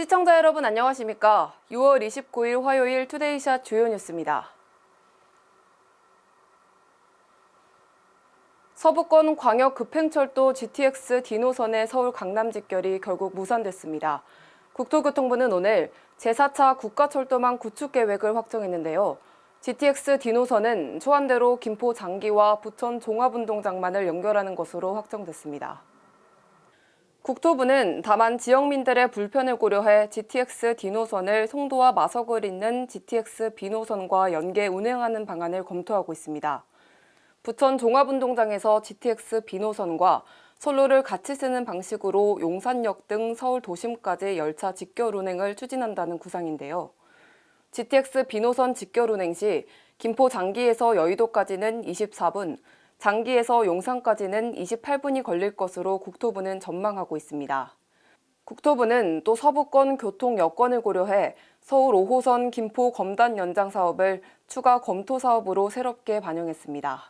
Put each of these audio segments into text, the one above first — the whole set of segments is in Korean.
시청자 여러분 안녕하십니까? 6월 29일 화요일 투데이샷 주요 뉴스입니다. 서부권 광역 급행철도 GTX 디노선의 서울 강남 직결이 결국 무산됐습니다. 국토교통부는 오늘 제4차 국가철도망 구축 계획을 확정했는데요. GTX 디노선은 초안대로 김포 장기와 부천 종합운동장만을 연결하는 것으로 확정됐습니다. 국토부는 다만 지역민들의 불편을 고려해 GTX 디노선을 송도와 마석을 잇는 GTX 비노선과 연계 운행하는 방안을 검토하고 있습니다. 부천 종합운동장에서 GTX 비노선과 선로를 같이 쓰는 방식으로 용산역 등 서울 도심까지 열차 직결 운행을 추진한다는 구상인데요. GTX 비노선 직결 운행 시 김포 장기에서 여의도까지는 24분, 장기에서 용산까지는 28분이 걸릴 것으로 국토부는 전망하고 있습니다. 국토부는 또 서부권 교통 여건을 고려해 서울 5호선 김포 검단 연장 사업을 추가 검토 사업으로 새롭게 반영했습니다.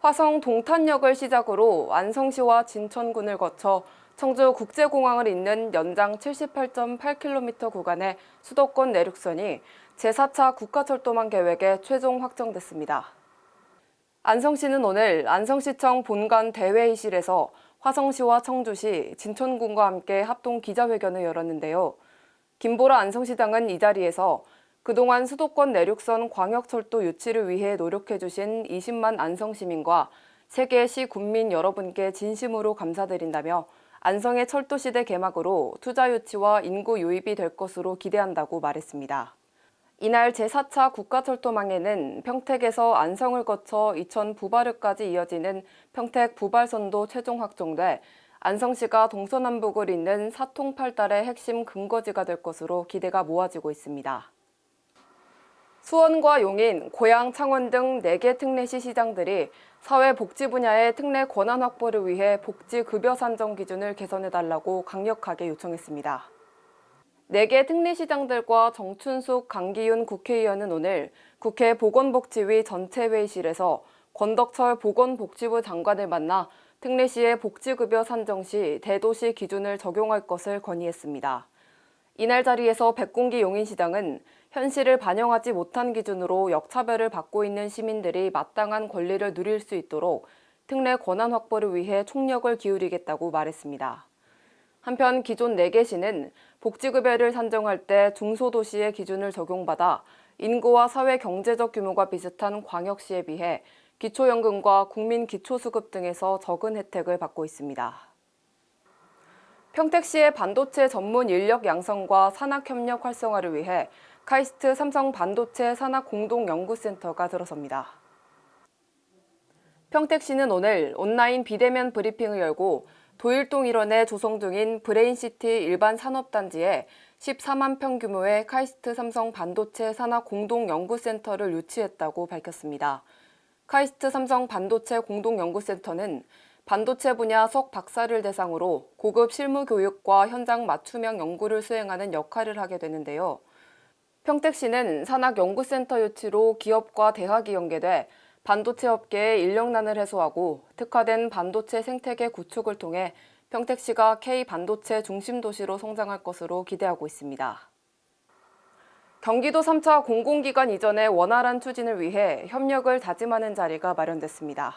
화성 동탄역을 시작으로 안성시와 진천군을 거쳐 청주 국제공항을 잇는 연장 78.8km 구간의 수도권 내륙선이 제4차 국가철도망 계획에 최종 확정됐습니다. 안성시는 오늘 안성시청 본관 대회의실에서 화성시와 청주시, 진천군과 함께 합동 기자회견을 열었는데요. 김보라 안성시장은 이 자리에서 그동안 수도권 내륙선 광역철도 유치를 위해 노력해주신 20만 안성시민과 세계 시 군민 여러분께 진심으로 감사드린다며 안성의 철도시대 개막으로 투자 유치와 인구 유입이 될 것으로 기대한다고 말했습니다. 이날 제4차 국가철도망에는 평택에서 안성을 거쳐 이천 부바르까지 이어지는 평택 부발선도 최종 확정돼 안성시가 동서남북을 잇는 사통팔달의 핵심 근거지가 될 것으로 기대가 모아지고 있습니다. 수원과 용인, 고양, 창원 등 4개 특례시 시장들이 사회복지 분야의 특례 권한 확보를 위해 복지급여 산정 기준을 개선해달라고 강력하게 요청했습니다. 4개 특례시장들과 정춘숙, 강기윤 국회의원은 오늘 국회 보건복지위 전체회의실에서 권덕철 보건복지부 장관을 만나 특례시의 복지급여 산정 시 대도시 기준을 적용할 것을 건의했습니다. 이날 자리에서 백공기 용인시장은 현실을 반영하지 못한 기준으로 역차별을 받고 있는 시민들이 마땅한 권리를 누릴 수 있도록 특례 권한 확보를 위해 총력을 기울이겠다고 말했습니다. 한편 기존 4개 시는 복지급여를 산정할 때 중소도시의 기준을 적용받아 인구와 사회 경제적 규모가 비슷한 광역시에 비해 기초연금과 국민기초수급 등에서 적은 혜택을 받고 있습니다. 평택시의 반도체 전문 인력 양성과 산학협력 활성화를 위해 카이스트 삼성 반도체 산학공동연구센터가 들어섭니다. 평택시는 오늘 온라인 비대면 브리핑을 열고 도일동 일원에 조성 중인 브레인시티 일반 산업단지에 14만 평 규모의 카이스트 삼성 반도체 산학 공동 연구센터를 유치했다고 밝혔습니다. 카이스트 삼성 반도체 공동 연구센터는 반도체 분야 석 박사를 대상으로 고급 실무 교육과 현장 맞춤형 연구를 수행하는 역할을 하게 되는데요. 평택시는 산학연구센터 유치로 기업과 대학이 연계돼 반도체 업계의 인력난을 해소하고 특화된 반도체 생태계 구축을 통해 평택시가 K 반도체 중심 도시로 성장할 것으로 기대하고 있습니다. 경기도 3차 공공기관 이전의 원활한 추진을 위해 협력을 다짐하는 자리가 마련됐습니다.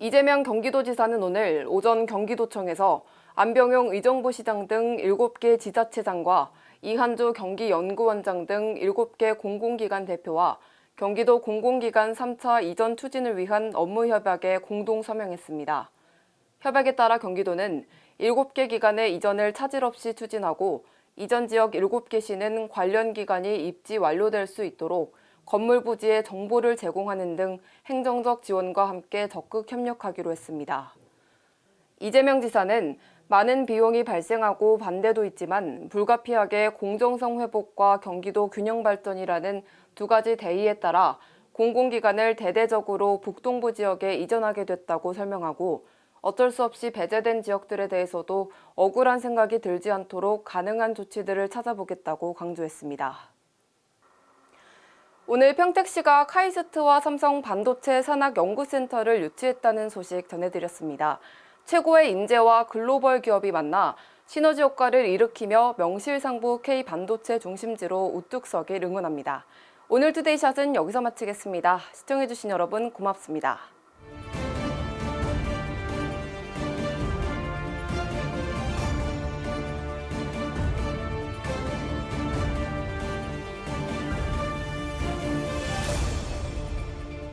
이재명 경기도지사는 오늘 오전 경기도청에서 안병용 의정부시장 등 7개 지자체장과 이한주 경기연구원장 등 7개 공공기관 대표와 경기도 공공기관 3차 이전 추진을 위한 업무 협약에 공동 서명했습니다. 협약에 따라 경기도는 7개 기관의 이전을 차질 없이 추진하고 이전 지역 7개 시는 관련 기관이 입지 완료될 수 있도록 건물 부지에 정보를 제공하는 등 행정적 지원과 함께 적극 협력하기로 했습니다. 이재명 지사는 많은 비용이 발생하고 반대도 있지만 불가피하게 공정성 회복과 경기도 균형 발전이라는 두 가지 대의에 따라 공공기관을 대대적으로 북동부 지역에 이전하게 됐다고 설명하고 어쩔 수 없이 배제된 지역들에 대해서도 억울한 생각이 들지 않도록 가능한 조치들을 찾아보겠다고 강조했습니다. 오늘 평택시가 카이스트와 삼성 반도체 산학연구센터를 유치했다는 소식 전해드렸습니다. 최고의 인재와 글로벌 기업이 만나 시너지 효과를 일으키며 명실상부 K 반도체 중심지로 우뚝 서길 응원합니다. 오늘 투데이샷은 여기서 마치겠습니다. 시청해주신 여러분 고맙습니다.